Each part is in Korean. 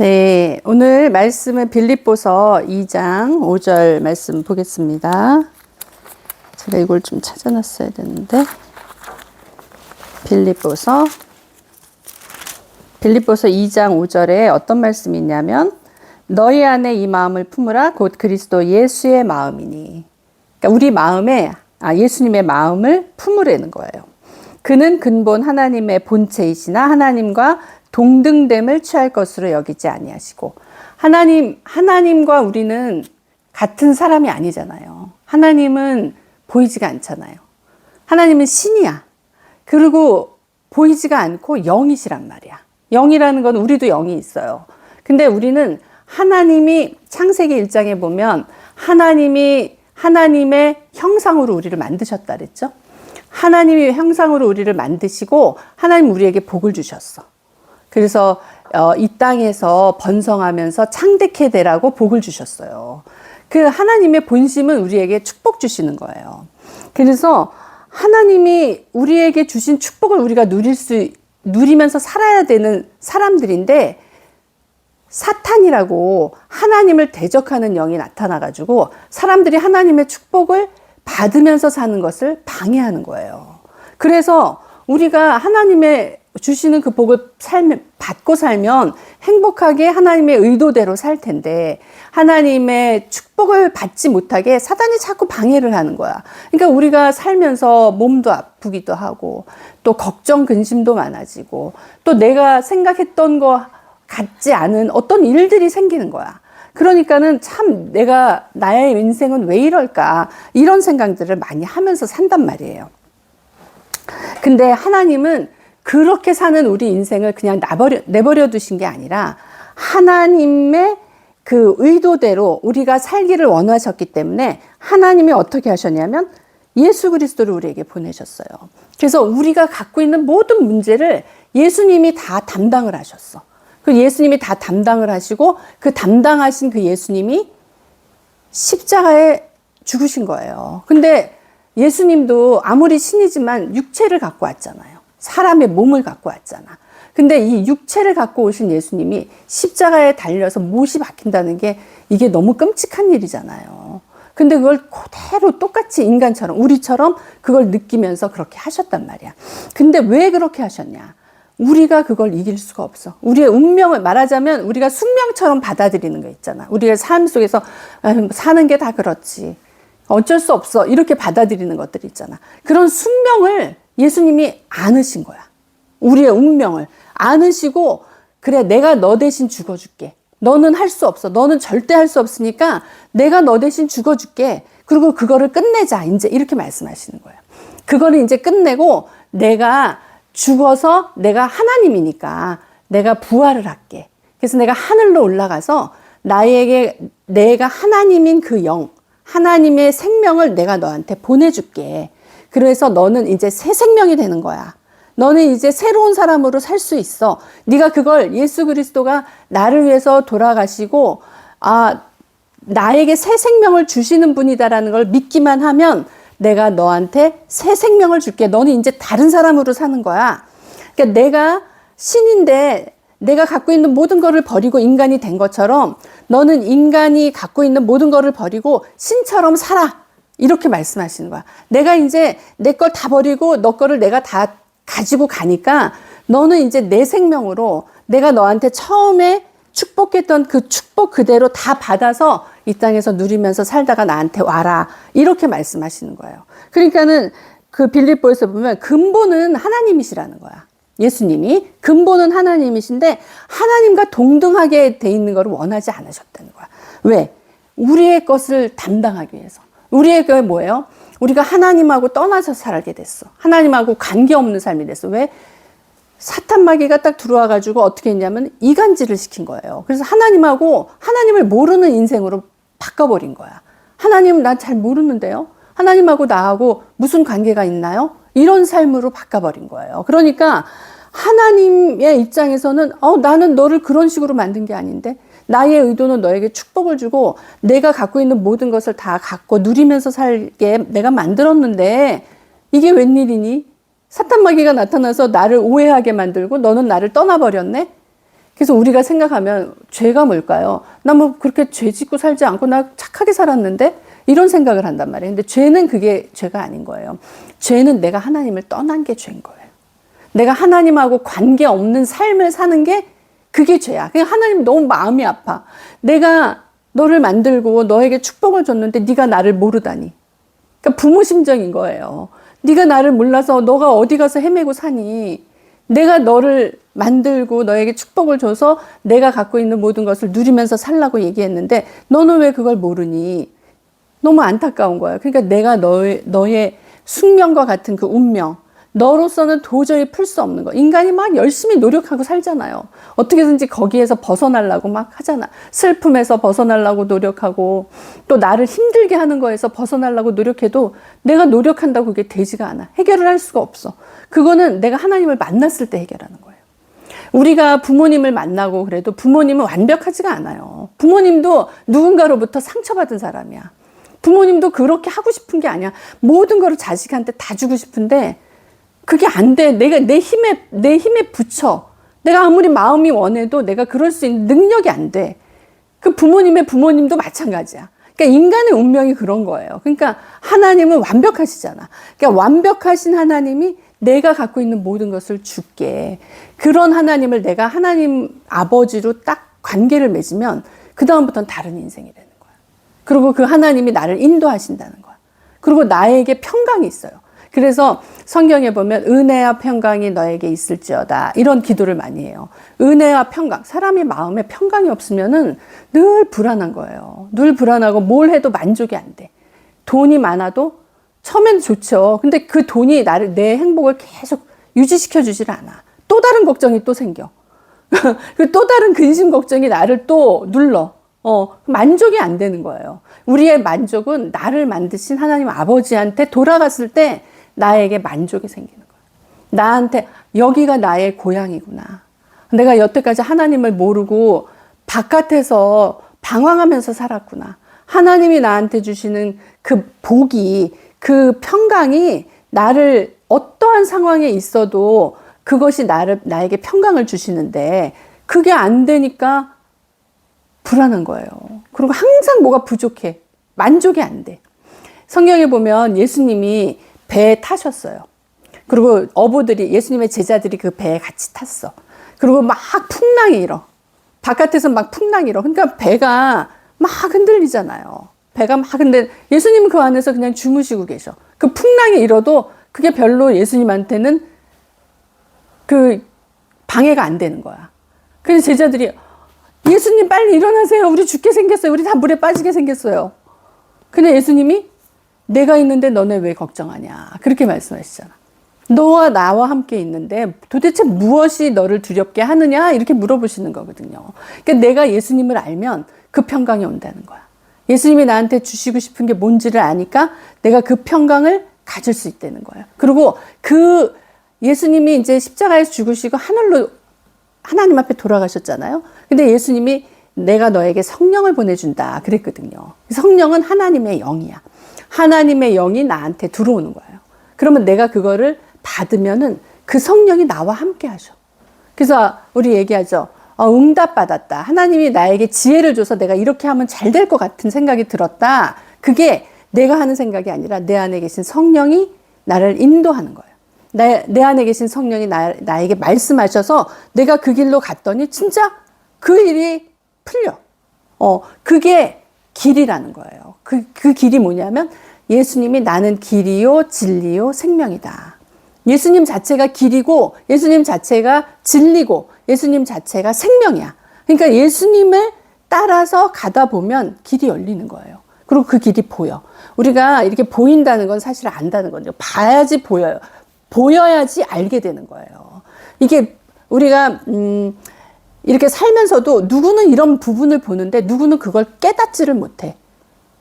네, 오늘 말씀은 빌립보서 2장 5절 말씀 보겠습니다. 제가 이걸 좀 찾아놨어야 되는데 빌립보서 빌립보서 2장 5절에 어떤 말씀이 있냐면 너희 안에 이 마음을 품으라 곧 그리스도 예수의 마음이니 그러니까 우리 마음에 아 예수님의 마음을 품으라는 거예요. 그는 근본 하나님의 본체이시나 하나님과 동등됨을 취할 것으로 여기지 아니하시고 하나님 하나님과 우리는 같은 사람이 아니잖아요. 하나님은 보이지가 않잖아요. 하나님은 신이야. 그리고 보이지가 않고 영이시란 말이야. 영이라는 건 우리도 영이 있어요. 근데 우리는 하나님이 창세기 1장에 보면 하나님이 하나님의 형상으로 우리를 만드셨다 그랬죠? 하나님이 형상으로 우리를 만드시고 하나님 우리에게 복을 주셨어. 그래서 어, 이 땅에서 번성하면서 창대케 되라고 복을 주셨어요. 그 하나님의 본심은 우리에게 축복 주시는 거예요. 그래서 하나님이 우리에게 주신 축복을 우리가 누릴 수 누리면서 살아야 되는 사람들인데 사탄이라고 하나님을 대적하는 영이 나타나 가지고 사람들이 하나님의 축복을 받으면서 사는 것을 방해하는 거예요. 그래서 우리가 하나님의 주시는 그 복을 살면, 받고 살면 행복하게 하나님의 의도대로 살 텐데 하나님의 축복을 받지 못하게 사단이 자꾸 방해를 하는 거야. 그러니까 우리가 살면서 몸도 아프기도 하고 또 걱정 근심도 많아지고 또 내가 생각했던 거 같지 않은 어떤 일들이 생기는 거야. 그러니까는 참 내가 나의 인생은 왜 이럴까 이런 생각들을 많이 하면서 산단 말이에요. 근데 하나님은 그렇게 사는 우리 인생을 그냥 나버려, 내버려 두신 게 아니라 하나님의 그 의도대로 우리가 살기를 원하셨기 때문에 하나님이 어떻게 하셨냐면 예수 그리스도를 우리에게 보내셨어요. 그래서 우리가 갖고 있는 모든 문제를 예수님이 다 담당을 하셨어. 그 예수님이 다 담당을 하시고 그 담당하신 그 예수님이 십자가에 죽으신 거예요. 근데 예수님도 아무리 신이지만 육체를 갖고 왔잖아요. 사람의 몸을 갖고 왔잖아. 근데 이 육체를 갖고 오신 예수님이 십자가에 달려서 못이 박힌다는 게 이게 너무 끔찍한 일이잖아요. 근데 그걸 그대로 똑같이 인간처럼 우리처럼 그걸 느끼면서 그렇게 하셨단 말이야. 근데 왜 그렇게 하셨냐? 우리가 그걸 이길 수가 없어. 우리의 운명을 말하자면 우리가 숙명처럼 받아들이는 거 있잖아. 우리가 삶 속에서 사는 게 다 그렇지. 어쩔 수 없어. 이렇게 받아들이는 것들 있잖아. 그런 숙명을 예수님이 안으신 거야. 우리의 운명을 안으시고 그래 내가 너 대신 죽어줄게. 너는 할 수 없어. 너는 절대 할 수 없으니까 내가 너 대신 죽어줄게. 그리고 그거를 끝내자. 이제 이렇게 말씀하시는 거예요. 그거를 이제 끝내고 내가 죽어서 내가 하나님이니까 내가 부활을 할게. 그래서 내가 하늘로 올라가서 나에게 내가 하나님인 그 영, 하나님의 생명을 내가 너한테 보내줄게. 그래서 너는 이제 새 생명이 되는 거야. 너는 이제 새로운 사람으로 살 수 있어. 네가 그걸 예수 그리스도가 나를 위해서 돌아가시고 아 나에게 새 생명을 주시는 분이다라는 걸 믿기만 하면 내가 너한테 새 생명을 줄게. 너는 이제 다른 사람으로 사는 거야. 그러니까 내가 신인데 내가 갖고 있는 모든 것을 버리고 인간이 된 것처럼 너는 인간이 갖고 있는 모든 것을 버리고 신처럼 살아. 이렇게 말씀하시는 거야. 내가 이제 내 걸 다 버리고 너 거를 내가 다 가지고 가니까 너는 이제 내 생명으로 내가 너한테 처음에 축복했던 그 축복 그대로 다 받아서 이 땅에서 누리면서 살다가 나한테 와라. 이렇게 말씀하시는 거예요. 그러니까는 그 빌립보에서 보면 근본은 하나님이시라는 거야. 예수님이 근본은 하나님이신데 하나님과 동등하게 돼 있는 것을 원하지 않으셨다는 거야. 왜? 우리의 것을 담당하기 위해서. 우리의 게 뭐예요? 우리가 하나님하고 떠나서 살게 됐어. 하나님하고 관계없는 삶이 됐어. 왜? 사탄 마귀가 딱 들어와 가지고 어떻게 했냐면 이간질을 시킨 거예요. 그래서 하나님하고 하나님을 모르는 인생으로 바꿔 버린 거야. 하나님은 난잘 모르는데요. 하나님하고 나하고 무슨 관계가 있나요? 이런 삶으로 바꿔 버린 거예요. 그러니까 하나님의 입장에서는 어, 나는 너를 그런 식으로 만든 게 아닌데 나의 의도는 너에게 축복을 주고 내가 갖고 있는 모든 것을 다 갖고 누리면서 살게 내가 만들었는데 이게 웬일이니? 사탄 마귀가 나타나서 나를 오해하게 만들고 너는 나를 떠나버렸네? 그래서 우리가 생각하면 죄가 뭘까요? 나 뭐 그렇게 죄 짓고 살지 않고 나 착하게 살았는데 이런 생각을 한단 말이에요. 근데 죄는 그게 죄가 아닌 거예요. 죄는 내가 하나님을 떠난 게 죄인 거예요. 내가 하나님하고 관계 없는 삶을 사는 게 그게 죄야. 그냥 하나님 너무 마음이 아파. 내가 너를 만들고 너에게 축복을 줬는데 네가 나를 모르다니. 그러니까 부모 심정인 거예요. 네가 나를 몰라서 너가 어디 가서 헤매고 사니? 내가 너를 만들고 너에게 축복을 줘서 내가 갖고 있는 모든 것을 누리면서 살라고 얘기했는데 너는 왜 그걸 모르니? 너무 안타까운 거예요. 그러니까 내가 너의, 너의 숙명과 같은 그 운명, 너로서는 도저히 풀 수 없는 거. 인간이 막 열심히 노력하고 살잖아요. 어떻게든지 거기에서 벗어나려고 막 하잖아. 슬픔에서 벗어나려고 노력하고 또 나를 힘들게 하는 거에서 벗어나려고 노력해도 내가 노력한다고 그게 되지가 않아. 해결을 할 수가 없어. 그거는 내가 하나님을 만났을 때 해결하는 거예요. 우리가 부모님을 만나고 그래도 부모님은 완벽하지가 않아요. 부모님도 누군가로부터 상처받은 사람이야. 부모님도 그렇게 하고 싶은 게 아니야. 모든 거를 자식한테 다 주고 싶은데 그게 안 돼. 내가 내 힘에, 내 힘에 붙여. 내가 아무리 마음이 원해도 내가 그럴 수 있는 능력이 안 돼. 그 부모님의 부모님도 마찬가지야. 그러니까 인간의 운명이 그런 거예요. 그러니까 하나님은 완벽하시잖아. 그러니까 완벽하신 하나님이 내가 갖고 있는 모든 것을 줄게. 그런 하나님을 내가 하나님 아버지로 딱 관계를 맺으면 그다음부터는 다른 인생이 되는 거야. 그리고 그 하나님이 나를 인도하신다는 거야. 그리고 나에게 평강이 있어요. 그래서 성경에 보면 은혜와 평강이 너에게 있을지어다. 이런 기도를 많이 해요. 은혜와 평강. 사람이 마음에 평강이 없으면은 늘 불안한 거예요. 늘 불안하고 뭘 해도 만족이 안 돼. 돈이 많아도 처음엔 좋죠. 근데 그 돈이 나를, 내 행복을 계속 유지시켜 주질 않아. 또 다른 걱정이 또 생겨. 그또 다른 근심 걱정이 나를 또 눌러. 어, 만족이 안 되는 거예요. 우리의 만족은 나를 만드신 하나님 아버지한테 돌아갔을 때 나에게 만족이 생기는 거예요. 나한테 여기가 나의 고향이구나. 내가 여태까지 하나님을 모르고 바깥에서 방황하면서 살았구나. 하나님이 나한테 주시는 그 복이, 그 평강이 나를 어떠한 상황에 있어도 그것이 나를, 나에게 평강을 주시는데 그게 안 되니까 불안한 거예요. 그리고 항상 뭐가 부족해. 만족이 안 돼. 성경에 보면 예수님이 배에 타셨어요. 그리고 어부들이, 예수님의 제자들이 그 배에 같이 탔어. 그리고 막 풍랑이 일어. 바깥에서 막 풍랑이 일어. 그러니까 배가 막 흔들리잖아요. 배가 막 근데 예수님은 그 안에서 그냥 주무시고 계셔. 그 풍랑이 일어도 그게 별로 예수님한테는 그 방해가 안 되는 거야. 그래서 제자들이 예수님 빨리 일어나세요. 우리 죽게 생겼어요. 우리 다 물에 빠지게 생겼어요. 근데 예수님이 내가 있는데 너네 왜 걱정하냐. 그렇게 말씀하시잖아. 너와 나와 함께 있는데 도대체 무엇이 너를 두렵게 하느냐? 이렇게 물어보시는 거거든요. 그러니까 내가 예수님을 알면 그 평강이 온다는 거야. 예수님이 나한테 주시고 싶은 게 뭔지를 아니까 내가 그 평강을 가질 수 있다는 거예요. 그리고 그 예수님이 이제 십자가에서 죽으시고 하늘로 하나님 앞에 돌아가셨잖아요. 근데 예수님이 내가 너에게 성령을 보내준다 그랬거든요. 성령은 하나님의 영이야. 하나님의 영이 나한테 들어오는 거예요. 그러면 내가 그거를 받으면은 그 성령이 나와 함께 하셔. 그래서 우리 얘기하죠. 어, 응답 받았다. 하나님이 나에게 지혜를 줘서 내가 이렇게 하면 잘 될 것 같은 생각이 들었다. 그게 내가 하는 생각이 아니라 내 안에 계신 성령이 나를 인도하는 거예요. 내, 내 안에 계신 성령이 나, 나에게 말씀하셔서 내가 그 길로 갔더니 진짜 그 일이 풀려. 어, 그게 길이라는 거예요. 그, 그 길이 뭐냐면 예수님이 나는 길이요, 진리요, 생명이다. 예수님 자체가 길이고 예수님 자체가 진리고 예수님 자체가 생명이야. 그러니까 예수님을 따라서 가다 보면 길이 열리는 거예요. 그리고 그 길이 보여. 우리가 이렇게 보인다는 건 사실 안다는 거죠. 봐야지 보여요. 보여야지 알게 되는 거예요. 이게 우리가 음 이렇게 살면서도 누구는 이런 부분을 보는데 누구는 그걸 깨닫지를 못해.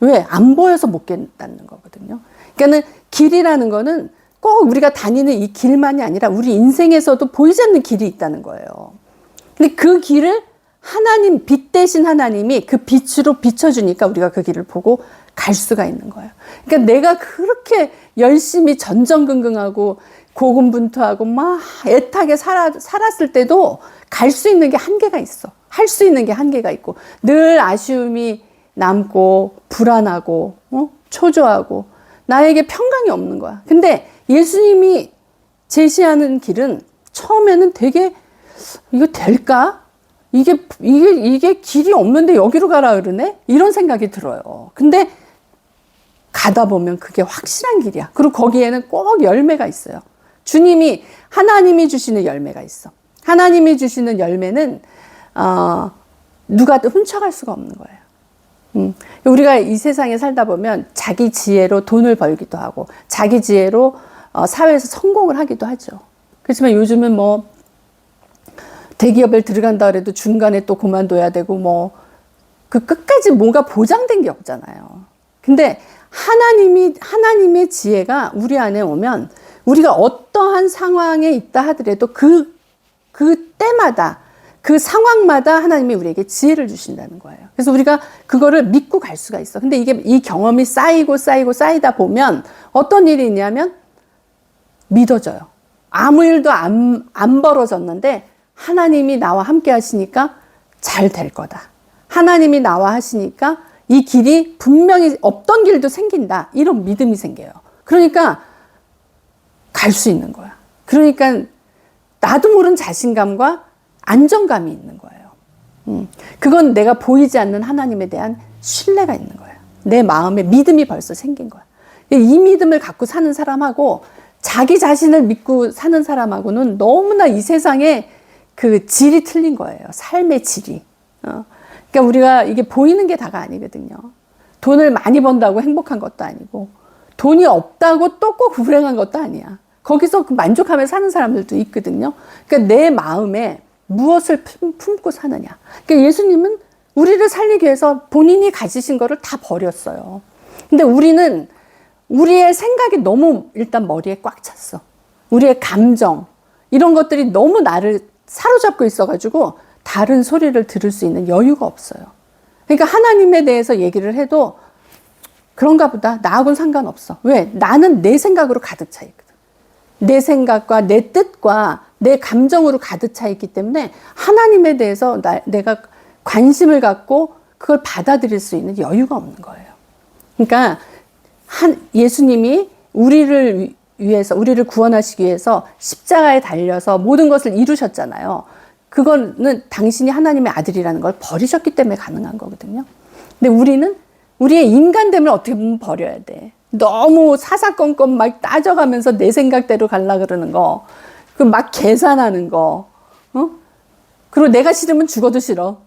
왜? 안 보여서 못 깨닫는 거거든요. 그러니까는 길이라는 거는 꼭 우리가 다니는 이 길만이 아니라 우리 인생에서도 보이지 않는 길이 있다는 거예요. 근데 그 길을 하나님, 빛 대신 하나님이 그 빛으로 비춰주니까 우리가 그 길을 보고 갈 수가 있는 거예요. 그러니까 내가 그렇게 열심히 전전긍긍하고 고군분투하고 막 애타게 살아, 살았을 때도 갈 수 있는 게 한계가 있어. 할 수 있는 게 한계가 있고 늘 아쉬움이 남고 불안하고 어? 초조하고 나에게 평강이 없는 거야. 근데 예수님이 제시하는 길은 처음에는 되게 이거 될까? 이게 이게 이게 길이 없는데 여기로 가라 그러네? 이런 생각이 들어요. 근데 가다 보면 그게 확실한 길이야. 그리고 거기에는 꼭 열매가 있어요. 주님이 하나님이 주시는 열매가 있어. 하나님이 주시는 열매는 어, 누가 훔쳐갈 수가 없는 거예요. 음, 우리가 이 세상에 살다 보면 자기 지혜로 돈을 벌기도 하고 자기 지혜로 어, 사회에서 성공을 하기도 하죠. 그렇지만 요즘은 뭐 대기업에 들어간다 그래도 중간에 또 그만둬야 되고 뭐 그 끝까지 뭔가 보장된 게 없잖아요. 근데 하나님이 하나님의 지혜가 우리 안에 오면 우리가 어떠한 상황에 있다 하더라도 그 그 때마다 그 상황마다 하나님이 우리에게 지혜를 주신다는 거예요. 그래서 우리가 그거를 믿고 갈 수가 있어. 근데 이게 이 경험이 쌓이고 쌓이고 쌓이다 보면 어떤 일이 있냐면 믿어져요. 아무 일도 안, 안 벌어졌는데 하나님이 나와 함께 하시니까 잘 될 거다. 하나님이 나와 하시니까 이 길이 분명히 없던 길도 생긴다. 이런 믿음이 생겨요. 그러니까 갈 수 있는 거야. 그러니까 나도 모르는 자신감과 안정감이 있는 거예요. 음, 그건 내가 보이지 않는 하나님에 대한 신뢰가 있는 거예요. 내 마음에 믿음이 벌써 생긴 거야. 이 믿음을 갖고 사는 사람하고 자기 자신을 믿고 사는 사람하고는 너무나 이 세상에 그 질이 틀린 거예요. 삶의 질이. 어. 그러니까 우리가 이게 보이는 게 다가 아니거든요. 돈을 많이 번다고 행복한 것도 아니고, 돈이 없다고 또 꼭 불행한 것도 아니야. 거기서 그 만족하며 사는 사람들도 있거든요. 그러니까 내 마음에 무엇을 품고 사느냐. 그러니까 예수님은 우리를 살리기 위해서 본인이 가지신 거를 다 버렸어요. 근데 우리는 우리의 생각이 너무 일단 머리에 꽉 찼어. 우리의 감정, 이런 것들이 너무 나를 사로잡고 있어가지고 다른 소리를 들을 수 있는 여유가 없어요. 그러니까 하나님에 대해서 얘기를 해도 그런가 보다. 나하고는 상관없어. 왜? 나는 내 생각으로 가득 차 있거든. 내 생각과 내 뜻과 내 감정으로 가득 차 있기 때문에 하나님에 대해서 나, 내가 관심을 갖고 그걸 받아들일 수 있는 여유가 없는 거예요. 그러니까 한 예수님이 우리를 위해서 우리를 구원하시기 위해서 십자가에 달려서 모든 것을 이루셨잖아요. 그거는 당신이 하나님의 아들이라는 걸 버리셨기 때문에 가능한 거거든요. 근데 우리는 우리의 인간됨을 어떻게 보면 버려야 돼. 너무 사사건건 막 따져가면서 내 생각대로 갈라 그러는 거, 그 막 계산하는 거, 어? 그리고 내가 싫으면 죽어도 싫어.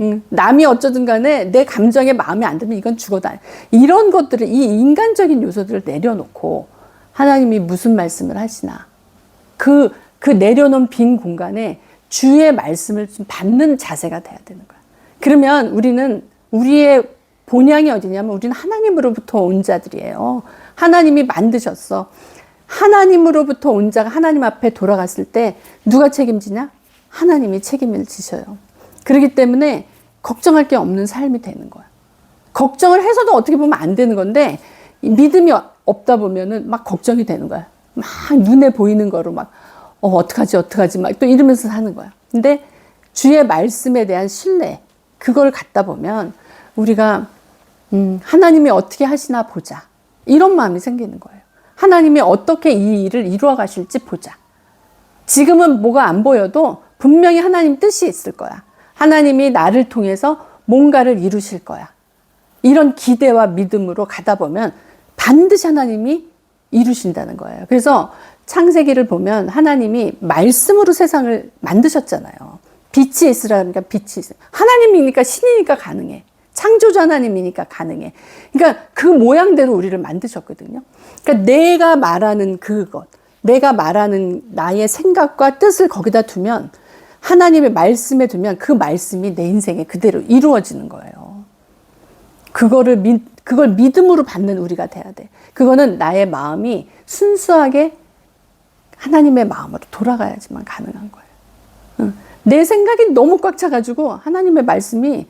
응. 남이 어쩌든 간에 내 감정에 마음에 안 들면 이건 죽어도 안. 이런 것들을, 이 인간적인 요소들을 내려놓고 하나님이 무슨 말씀을 하시나. 그, 그 내려놓은 빈 공간에 주의 말씀을 좀 받는 자세가 돼야 되는 거야. 그러면 우리는 우리의 본향이 어디냐면 우리는 하나님으로부터 온 자들이에요. 하나님이 만드셨어. 하나님으로부터 온 자가 하나님 앞에 돌아갔을 때 누가 책임지냐? 하나님이 책임을 지셔요. 그렇기 때문에 걱정할 게 없는 삶이 되는 거야. 걱정을 해서도 어떻게 보면 안 되는 건데 믿음이 없다 보면은 막 걱정이 되는 거야. 막 눈에 보이는 거로 막 어, 어떡하지, 어떡하지, 막 또 이러면서 사는 거야. 근데 주의 말씀에 대한 신뢰, 그걸 갖다 보면 우리가, 음, 하나님이 어떻게 하시나 보자. 이런 마음이 생기는 거예요. 하나님이 어떻게 이 일을 이루어 가실지 보자. 지금은 뭐가 안 보여도 분명히 하나님 뜻이 있을 거야. 하나님이 나를 통해서 뭔가를 이루실 거야. 이런 기대와 믿음으로 가다 보면 반드시 하나님이 이루신다는 거예요. 그래서 창세기를 보면 하나님이 말씀으로 세상을 만드셨잖아요. 빛이 있으라니까 빛이 있어. 하나님이니까 신이니까 가능해. 창조주 하나님이니까 가능해. 그러니까 그 모양대로 우리를 만드셨거든요. 그러니까 내가 말하는 그것, 내가 말하는 나의 생각과 뜻을 거기다 두면 하나님의 말씀에 두면 그 말씀이 내 인생에 그대로 이루어지는 거예요. 그거를 믿, 그걸 믿음으로 받는 우리가 돼야 돼. 그거는 나의 마음이 순수하게 하나님의 마음으로 돌아가야지만 가능한 거예요. 내 생각이 너무 꽉 차가지고 하나님의 말씀이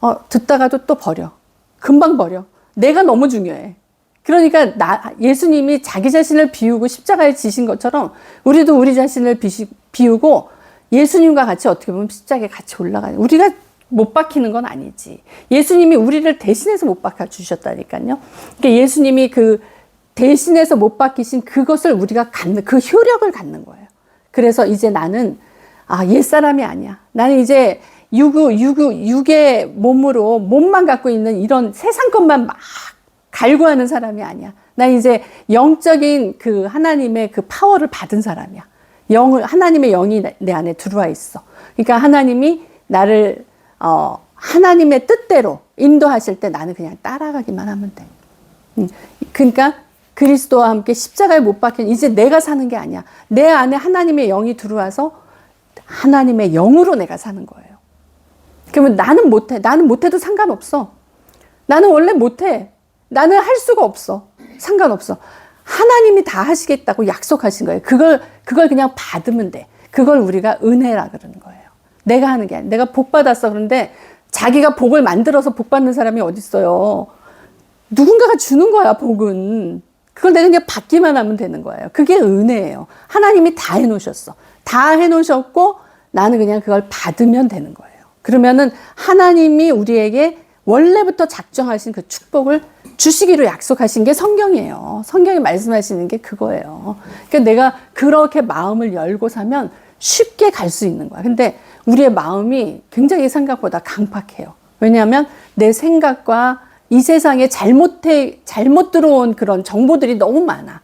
어, 듣다가도 또 버려. 금방 버려. 내가 너무 중요해. 그러니까 나, 예수님이 자기 자신을 비우고 십자가에 지신 것처럼 우리도 우리 자신을 비시, 비우고 예수님과 같이 어떻게 보면 십자가에 같이 올라가는 우리가 못 박히는 건 아니지. 예수님이 우리를 대신해서 못 박아 주셨다니까요. 그러니까 예수님이 그 대신해서 못 박히신 그것을 우리가 갖는 그 효력을 갖는 거예요. 그래서 이제 나는 아, 옛사람이 아니야. 나는 이제 유구, 유구, 육의 몸으로 몸만 갖고 있는 이런 세상 것만 막 갈구하는 사람이 아니야. 나 이제 영적인 그 하나님의 그 파워를 받은 사람이야. 영을, 하나님의 영이 내- 내 안에 들어와 있어. 그러니까 하나님이 나를, 어, 하나님의 뜻대로 인도하실 때 나는 그냥 따라가기만 하면 돼. 음, 그러니까 그리스도와 함께 십자가에 못 박힌 이제 내가 사는 게 아니야. 내 안에 하나님의 영이 들어와서 하나님의 영으로 내가 사는 거예요. 그러면 나는 못해. 나는 못해도 상관없어. 나는 원래 못해. 나는 할 수가 없어. 상관없어. 하나님이 다 하시겠다고 약속하신 거예요. 그걸, 그걸 그냥 받으면 돼. 그걸 우리가 은혜라 그러는 거예요. 내가 하는 게 아니야. 내가 복 받았어. 그런데 자기가 복을 만들어서 복 받는 사람이 어딨어요. 누군가가 주는 거야, 복은. 그걸 내가 그냥 받기만 하면 되는 거예요. 그게 은혜예요. 하나님이 다 해놓으셨어. 다 해놓으셨고 나는 그냥 그걸 받으면 되는 거예요. 그러면은 하나님이 우리에게 원래부터 작정하신 그 축복을 주시기로 약속하신 게 성경이에요. 성경이 말씀하시는 게 그거예요. 그러니까 내가 그렇게 마음을 열고 사면 쉽게 갈 수 있는 거야. 근데 우리의 마음이 굉장히 생각보다 강팍해요. 왜냐하면 내 생각과 이 세상에 잘못해, 잘못 들어온 그런 정보들이 너무 많아.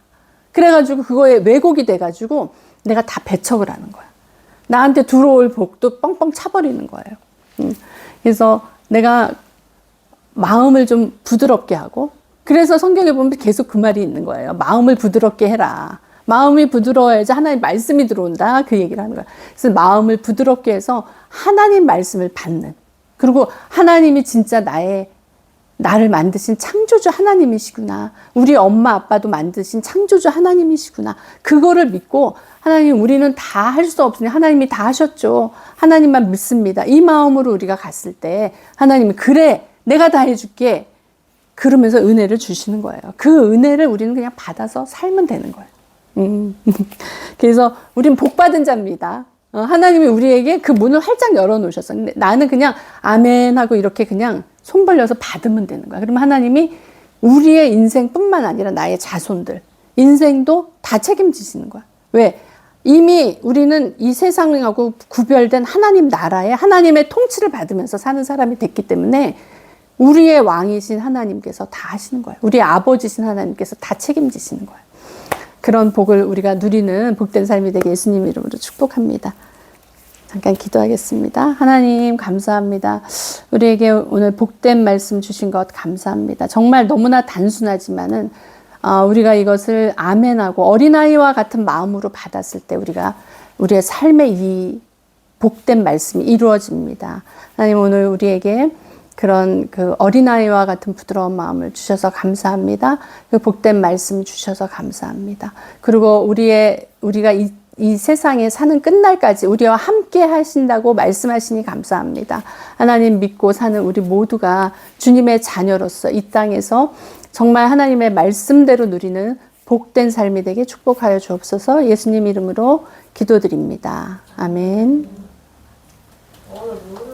그래가지고 그거에 왜곡이 돼가지고 내가 다 배척을 하는 거야. 나한테 들어올 복도 뻥뻥 차버리는 거예요. 음. 그래서 내가 마음을 좀 부드럽게 하고 그래서 성경에 보면 계속 그 말이 있는 거예요. 마음을 부드럽게 해라. 마음이 부드러워야지 하나님 말씀이 들어온다. 그 얘기를 하는 거야. 그래서 마음을 부드럽게 해서 하나님 말씀을 받는. 그리고 하나님이 진짜 나의 나를 만드신 창조주 하나님이시구나. 우리 엄마 아빠도 만드신 창조주 하나님이시구나. 그거를 믿고 하나님 우리는 다 할 수 없으니 하나님이 다 하셨죠. 하나님만 믿습니다. 이 마음으로 우리가 갔을 때 하나님이 그래 내가 다 해줄게. 그러면서 은혜를 주시는 거예요. 그 은혜를 우리는 그냥 받아서 살면 되는 거예요. 음. 그래서 우린 복 받은 자입니다. 어, 하나님이 우리에게 그 문을 활짝 열어놓으셨어. 근데 나는 그냥 아멘 하고 이렇게 그냥 손 벌려서 받으면 되는 거야. 그러면 하나님이 우리의 인생뿐만 아니라 나의 자손들, 인생도 다 책임지시는 거야. 왜? 이미 우리는 이 세상하고 구별된 하나님 나라에 하나님의 통치를 받으면서 사는 사람이 됐기 때문에 우리의 왕이신 하나님께서 다 하시는 거예요. 우리 아버지신 하나님께서 다 책임지시는 거예요. 그런 복을 우리가 누리는 복된 삶이 되게 예수님 이름으로 축복합니다. 잠깐 기도하겠습니다. 하나님 감사합니다. 우리에게 오늘 복된 말씀 주신 것 감사합니다. 정말 너무나 단순하지만은 어, 우리가 이것을 아멘하고 어린아이와 같은 마음으로 받았을 때 우리가 우리의 삶의 이 복된 말씀이 이루어집니다. 하나님 오늘 우리에게 그런 그 어린아이와 같은 부드러운 마음을 주셔서 감사합니다. 그 복된 말씀 주셔서 감사합니다. 그리고 우리의 우리가 이, 이 세상에 사는 끝날까지 우리와 함께 하신다고 말씀하시니 감사합니다. 하나님 믿고 사는 우리 모두가 주님의 자녀로서 이 땅에서 정말 하나님의 말씀대로 누리는 복된 삶이 되게 축복하여 주옵소서 예수님 이름으로 기도드립니다. 아멘. 어, 너무